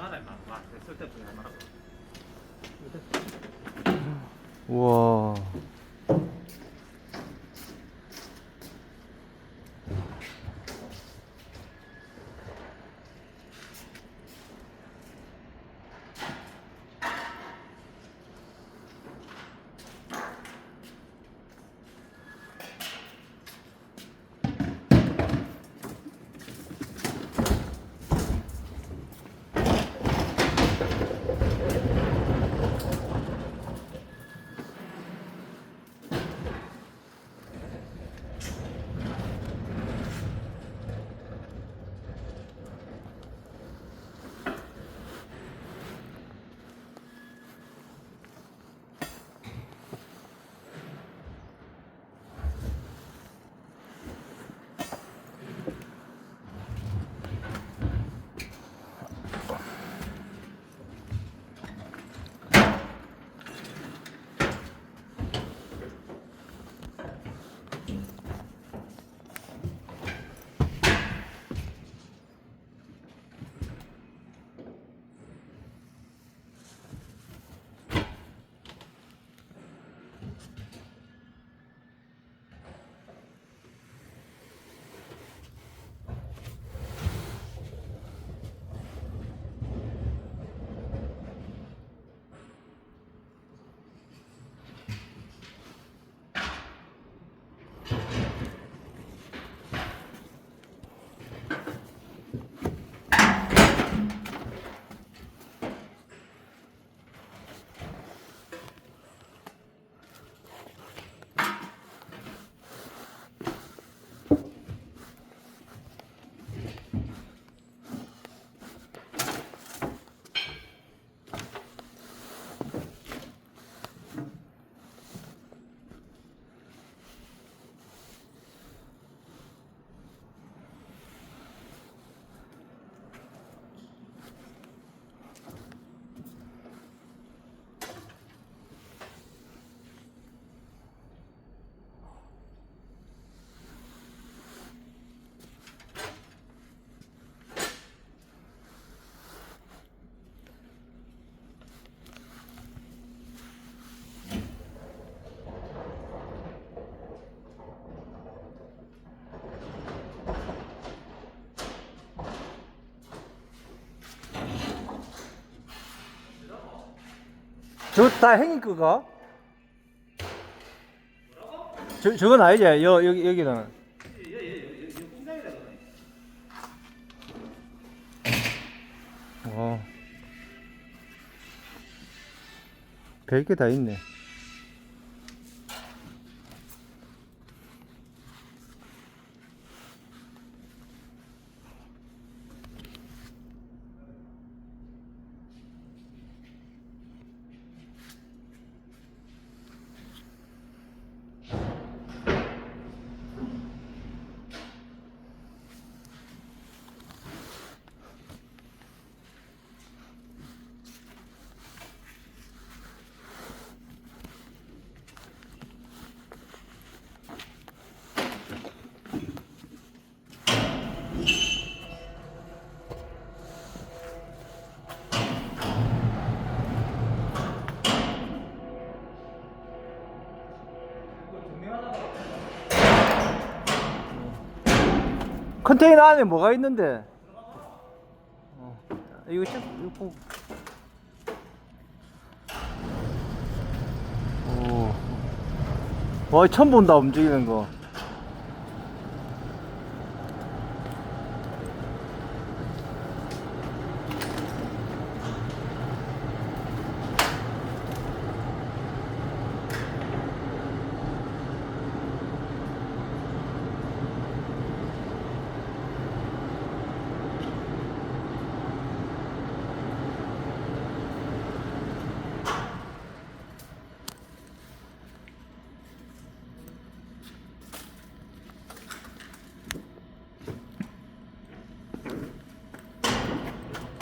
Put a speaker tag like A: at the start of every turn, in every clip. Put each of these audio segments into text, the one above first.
A: 마라 임마 마 하지 마라
B: 우와. 저다 행인 거가? 저, 저건 아니지? 여, 여기, 여기는. 어. 별게 다 있네. 컨테이너 안에 뭐가 있는데? 어, 이거 좀 이거 보. 오. 와, 처음 본다 움직이는 거.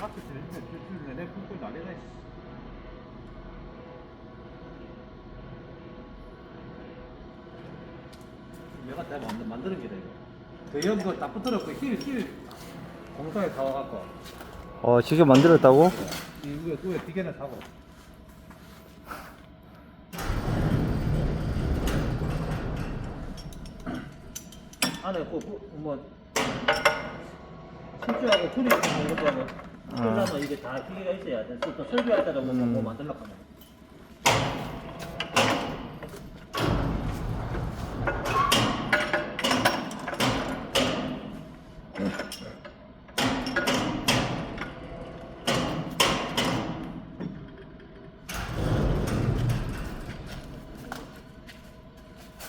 A: 학교 들리면 내내 쿵쿵 난리나 씨. 내가 만든 만드는 게다 이거. 대형 거딱 붙들었고 힐힐 공사에 다 와갖고
B: 어, 직접 만들었다고?
A: 이거 그거 비계는 사고. 안에 그, 그, 뭐 신주하고 구리 이런 거 하면 그러면 이게 다 기계가 있어야 돼. 또 설교할 때도 뭐, 뭐
B: 음.
A: 만들려고 하면.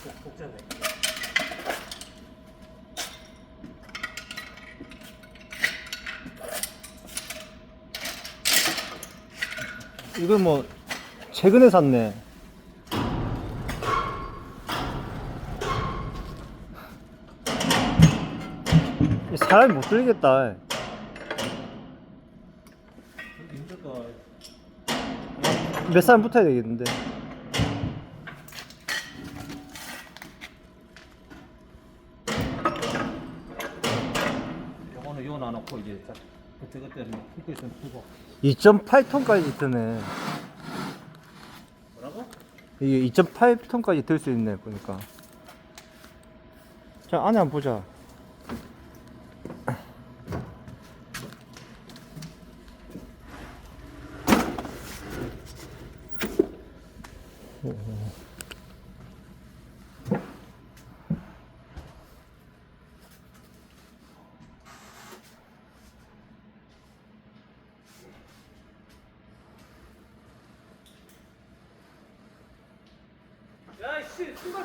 A: 복- 복잡해.
B: 이건 뭐, 최근에 샀네. 이 사람이 못 들겠다.
A: 거.
B: 몇 사람 붙어야 되겠는데.
A: 요거는 요 놔놓고 이제 자, 그 때 그때 뭐 풀고 있으면 풀고.
B: 2.8톤까지 드네.
A: 뭐라고?
B: 이게 2.8톤까지 들 수 있네, 보니까. 자, 안에 한번 보자.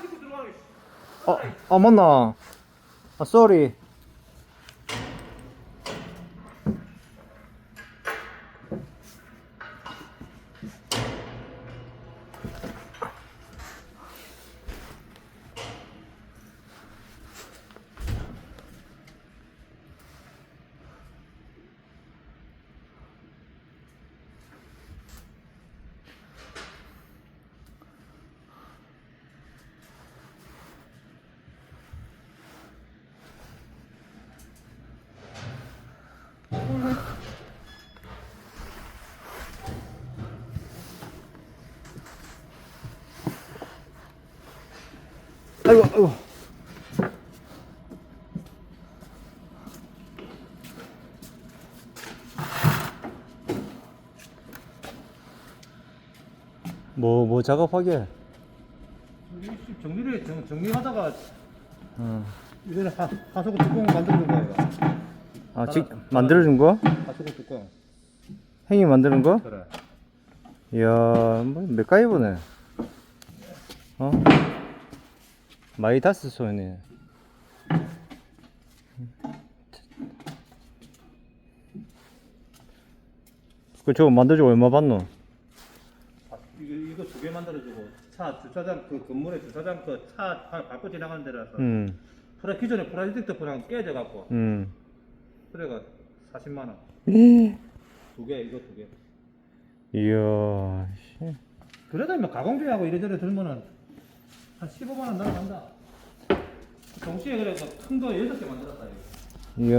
A: 들어가.
B: 어, 아, 맞나? 아, 쏘리. 아이고, 아이고. 뭐, 뭐 작업하게?
A: 이 씨, 정리를 정, 정리하다가
B: 응.
A: 이래서 하, 하수구 뚜껑 만드는 거야 이거.
B: 아, 직, 만들어준 거?
A: 하수구 뚜껑.
B: 행이 만드는 거?
A: 그래.
B: 이야, 뭐, 맥가이버네. 어? 마이다스 소네. 그, 저거 만들어주고 얼마 받노?
A: 아, 이거 이거 두 개 만들어주고 차 주차장 그 건물에 주차장 그 차 밟고 지나가는 데라서
B: 음,
A: 프라 기존에 프라이드트 프랑 깨져 갖고
B: 음.
A: 그래가 40만 원. 두 개 이거 두 개.
B: 이야, 씨.
A: 그러다 면 가공비하고 이래저래 들면은 한 15만 원 날아간다. 동시에 그래서 큰 거 여섯 개 만들었다 이거.
B: 이야.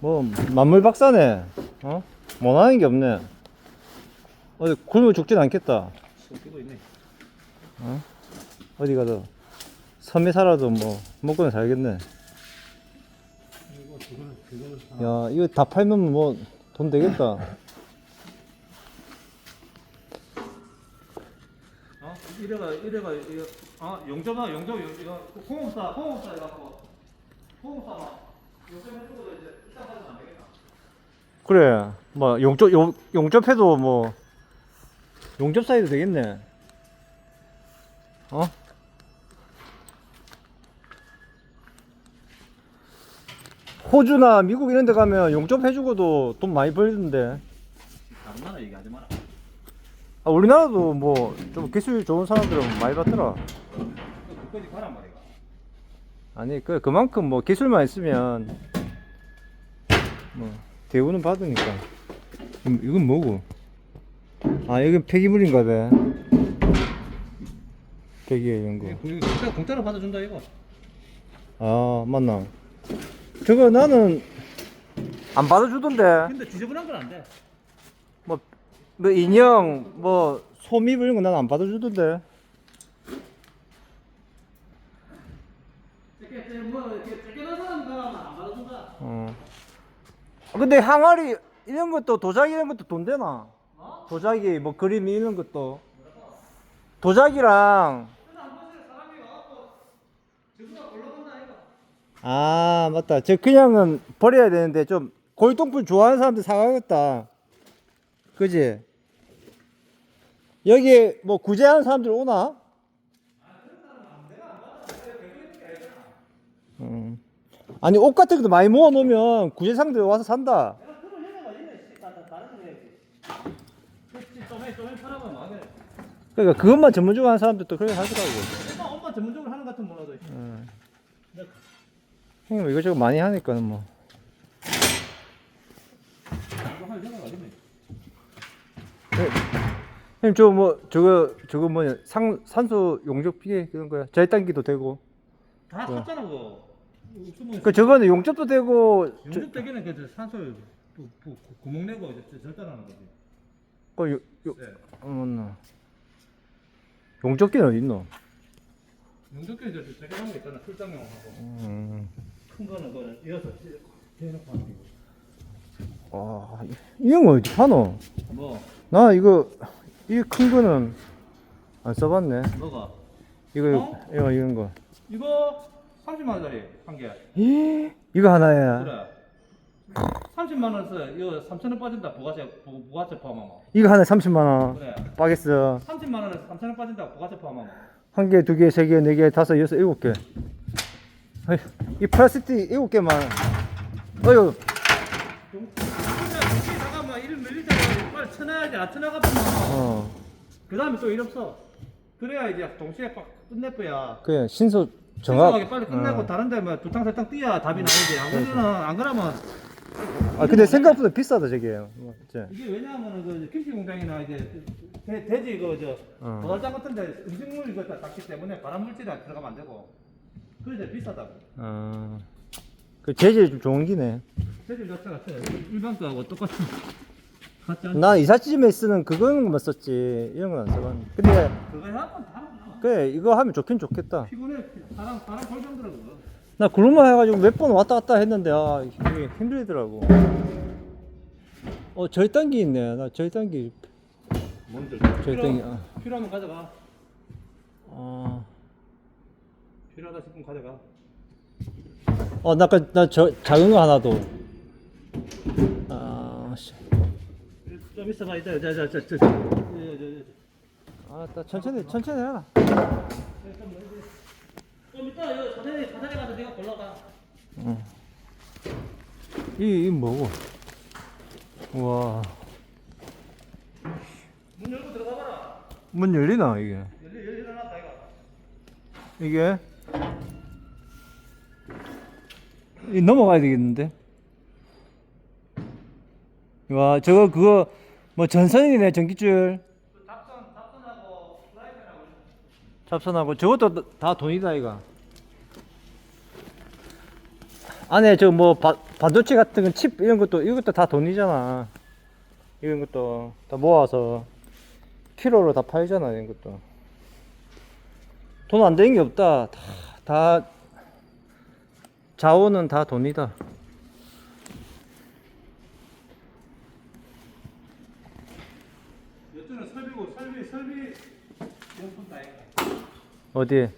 B: 뭐, 만물 박사네. 어? 원하는 게 없네. 어디 굶어 죽진 않겠다.
A: 끼고 있네.
B: 어? 어디 가도 섬에 살아도 뭐 먹고는 살겠네.
A: 이거 그거를 사.
B: 야 이거 다 팔면 뭐 돈 되겠다.
A: 어? 이래가 이래가 어 용접아 용접 용- 이거 홍업사 홍업사 해갖고 홍업사 막 용접 해주고 이제 일단 가면 안 되겠다.
B: 그래 뭐 용접 용, 용접해도 뭐 용접 사이도 되겠네. 어? 호주나 미국 이런 데 가면 용접 해주고도 돈 많이 벌던데.
A: 다른 나라 얘기하지 마라.
B: 아, 우리나라도 뭐 좀 기술 좋은 사람들은 많이 받더라.
A: 그까지 가란 말이야.
B: 아니 그 그만큼 뭐 기술만 있으면 뭐 대우는 받으니까 음, 이건 뭐고 아 이건 폐기물인가 봐 폐기해 이런
A: 이거 공짜 공짜로 받아준다 이거.
B: 거아 맞나 저거 나는 안 받아주던데.
A: 근데 지저분한 건 안 돼.
B: 뭐, 뭐 인형, 뭐 소미 이런 거 난 안 받아주던데.
A: 이렇게 뭐 이렇게 쫓겨난 사람 가면 안 받아준다.
B: 어. 아, 근데 항아리 이런 것도 도자기 이런 것도 돈 되나?
A: 어?
B: 도자기 뭐 그림 이런 것도 도자기랑
A: 근데 사람이 와갖고 이거.
B: 아 맞다 저 그냥은 버려야 되는데 좀 골동품 좋아하는 사람들 사가겠다 그지 여기 뭐 구제하는 사람들 오나? 음. 아니 옷 같은 것도 많이 모아 놓으면 구제상들 와서 산다. 그러니까 그것만 전문적으로 하는 사람들도 그렇게 하더라고
A: 엄마 전문적으로 하는 것 같은 몰라도.
B: 음. 형님 이거저거 많이 하니까는 뭐
A: 이거 할 생각 아니네.
B: 형님 저거 뭐 저거 저거 뭐냐 상 산소 용접 피해 그런 거야 절단기도 되고
A: 다
B: 뭐.
A: 샀잖아 그거.
B: 그 저거는 용접도 되고 저,
A: 용접 되기는 그 산소 구멍 내고 이제 절단하는 거지.
B: 그 요, 요,
A: 네.
B: 어, 용접기는 어디 있노?
A: 용접기 이제 저기 거 있잖아. 출장용하고
B: 음.
A: 큰 거는 그거는 이어서 대놓고 하는 거.
B: 아 이- 이런 거 어디 파노?
A: 뭐
B: 나 이거 이 큰 거는 안 써봤네.
A: 뭐가?
B: 이거
A: 어?
B: 이거 이런 거.
A: 이거 30만 원짜리 한 개.
B: 에 이거 하나야.
A: 그래. 30만 원에서 이거 3천 원 빠진다 부가세 부- 부가세 포함하면.
B: 이거 하나 30만 원.
A: 그래.
B: 빠겠어.
A: 30만 원에서 3천 원 빠진다 부가세 포함하면.
B: 한 개, 두 개, 세 개, 네 개, 다섯, 여섯, 일곱 개. 이 플라스틱 일곱 개만. 어휴,
A: 근데 나가면 일 밀릴 때 빨리 쳐놔야지 안 쳐나가면
B: 어,
A: 그 다음에 또 일 없어. 그래야 이제 동시에 빡 끝내버야.
B: 그래 신소 정확.
A: 정확하게 빨리 끝내고
B: 어.
A: 다른 데뭐 두탕 세탕 뛰어야 답이 나오지. 안 그러면 안 그러면
B: 아 근데 생각보다 비싸다 저게. 뭐, 이제.
A: 이게 왜냐하면 그 김치 공장이나 이제 돼, 돼지 그저
B: 어.
A: 도달장 같은데 음식물 이거 다 닦기 때문에 발암 물질이 들어가면 안 되고 그래서 비싸다고.
B: 어, 그 재질이 좀 좋은 기네.
A: 돼지 자체가 일반 거하고 똑같이
B: 나 이삿짐에 쓰는 그거는 썼지. 이런 건 안 써봤는데. 근데
A: 그거 나와.
B: 그래 이거 하면 좋긴 좋겠다.
A: 피곤해 사람 볼 정도로 그거.
B: 나 그룹만 해가지고 몇 번 왔다 갔다 했는데 아 이게 힘들더라고. 어 절단기 있네. 나 절단기
A: 뭔들?
B: 절단기. 아.
A: 필요하면 가져가.
B: 어.
A: 필요하다 싶으면 가져가.
B: 어, 나, 그, 나, 저, 작은 거 하나 더. 아, 씨.
A: 좀 있어봐 이따 저저저저 저.
B: 아, 나 천천히, 천천히 해라.
A: 좀 이따 이거 자산에 자산에 가서 내가 골라가.
B: 이, 이 뭐고? 우와.
A: 문 열고 들어가 봐라.
B: 문 열리나, 이게?
A: 열리 열리 놨다 이거.
B: 이게? 이 넘어가야 되겠는데? 와, 저거, 그거, 뭐, 전선이네, 전기줄. 잡선하고, 저것도 다 돈이다, 이거. 안에 저 뭐, 바, 반도체 같은 건 칩, 이런 것도, 이것도 다 돈이잖아. 이런 것도 다 모아서, 키로로 다 팔잖아, 이런 것도. 돈 안 되는 게 없다. 다, 다, 자원은 다 돈이다.
A: 여쭈는 설비고 설비 설비 용품 다 이거.
B: 어디?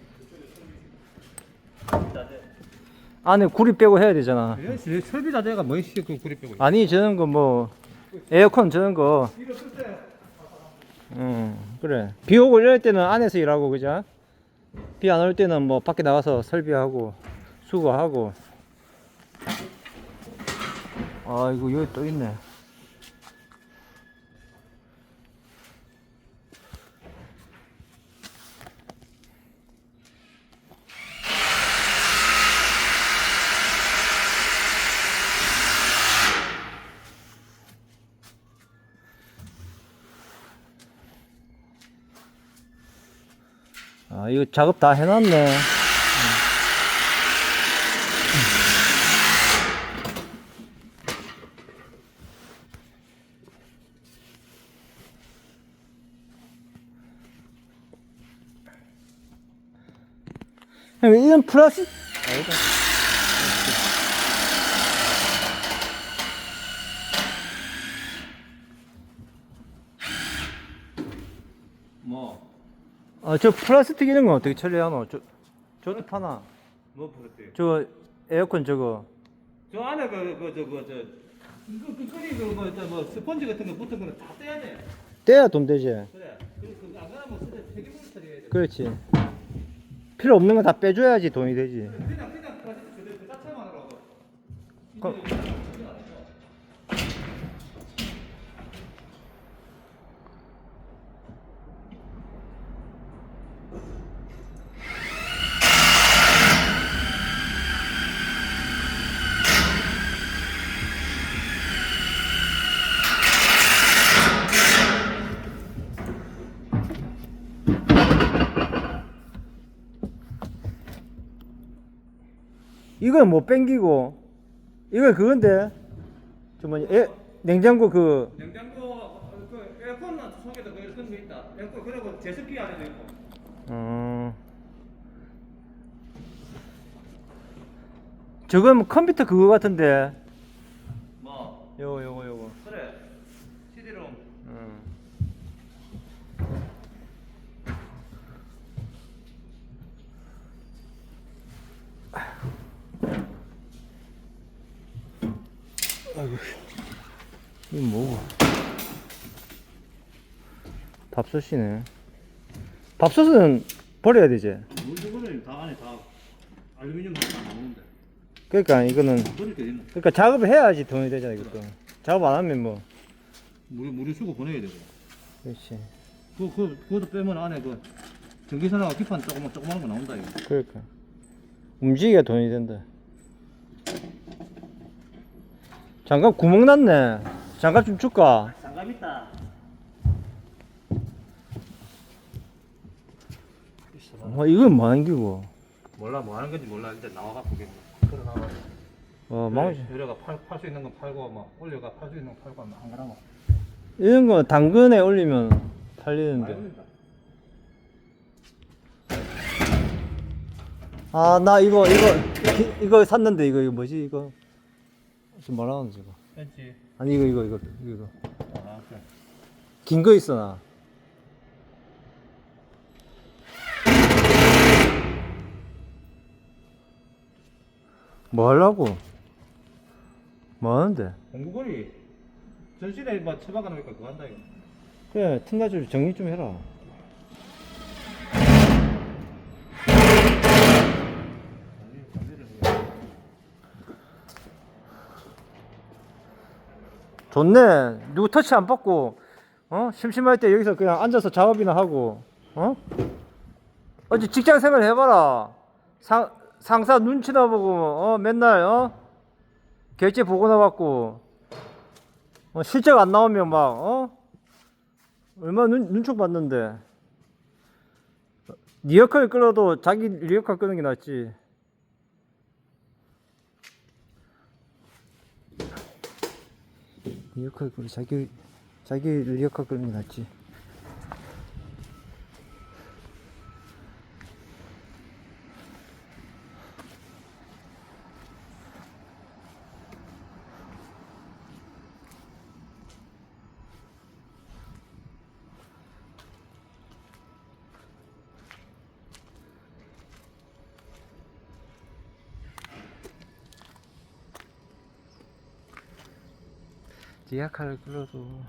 B: 안에 구리 빼고 해야 되잖아.
A: 예, 설비 자재가 뭐 있어 그 구리 빼고.
B: 아니, 저런 거 뭐, 에어컨 저런 거, 응, 그래. 비 오고 이럴 때는 안에서 일하고, 그죠? 비 안 올 때는 뭐, 밖에 나가서 설비하고, 수거하고. 아, 이거 여기 또 있네. 이거 작업 다 해놨네. 이건 플라스틱,
A: 아,
B: 아, 저 플라스틱 이런 건 어떻게 처리하노? 저, 저도 파나?
A: 뭐 그랬대요?
B: 저 에어컨 저거.
A: 저 안에 그 그 저 그저 이거 그 끈이 그 뭐 저 뭐 스펀지 같은 거 붙은 거는 다 떼야 돼.
B: 떼야 돈 되지.
A: 그래. 그안 그러면 진짜 폐기물 처리해야 돼.
B: 그렇지. 필요 없는 거 다 빼줘야지 돈이 되지.
A: 그냥 그냥 플라스틱 그, 그 자체만 하라고.
B: 그-
A: 이
B: 이건 못 뺑기고, 이건 그건데. 저 뭐냐, 에, 냉장고 그,
A: 냉장고 어, 그 에어컨 속에도 그 그런 게 있다. 에어컨 그리고 제습기 안에도 있고.
B: 어. 저건 컴퓨터 그거 같은데.
A: 뭐
B: 요거, 요거, 요거.
A: 그래. CD롬.
B: 음. 아이고, 이건 뭐고? 밥솥이네. 밥솥은 버려야 되지.
A: 물다 안에 다 알루미늄 다 나오는데.
B: 그러니까 이거는
A: 버릴 게 있나?
B: 그러니까 작업을 해야지 돈이 되잖아 이것도. 작업 안 하면 뭐
A: 물에 물에 쓰고 보내야 되고.
B: 그렇지.
A: 그, 그, 그것도 빼면 안에 그 전기선하고 기판 조그만, 조그마한 거 나온다, 이거.
B: 그러니까 움직여야 돈이 된다. 장갑 구멍 났네. 장갑 좀 줄까?
A: 장갑 있다.
B: 어, 이건 뭐 하는 기고?
A: 몰라, 뭐 하는 건지 몰라. 일단 나와가 보겠네. 그래, 나와.
B: 어, 망치.
A: 여려가 팔, 팔수 있는 건 팔고, 막, 올려가 팔 수 있는 건 팔고, 안 그러면.
B: 이런 거 당근에 올리면 팔리는데.
A: 올린다.
B: 아, 나 이거 이거 이- 이거 샀는데 이거 이거 뭐지 이거? 지금 뭐라 하는지 이거.
A: 벤치.
B: 아니 이거 이거 이거 이거.
A: 아, 그래.
B: 긴 거 있어 나. 뭐 하려고? 뭐 하는데?
A: 공구거리. 전신에 막 처박아 놓으니까 그거 한다, 이거.
B: 그래 틈나줄 정리 좀 해라. 좋네. 누구 터치 안 받고 어 심심할 때 여기서 그냥 앉아서 작업이나 하고 어 어제 직장 생활 해봐라. 상 상사 눈치나 보고 어 맨날 어 결제 보고나 받고 어, 실적 안 나오면 막 어 얼마 눈 눈총 받는데 리어컬 끌어도 자기 리어컬 끄는 게 낫지. 끌어 자기 자기 리어컬 끄는 게 낫지. 리어컬 끌어도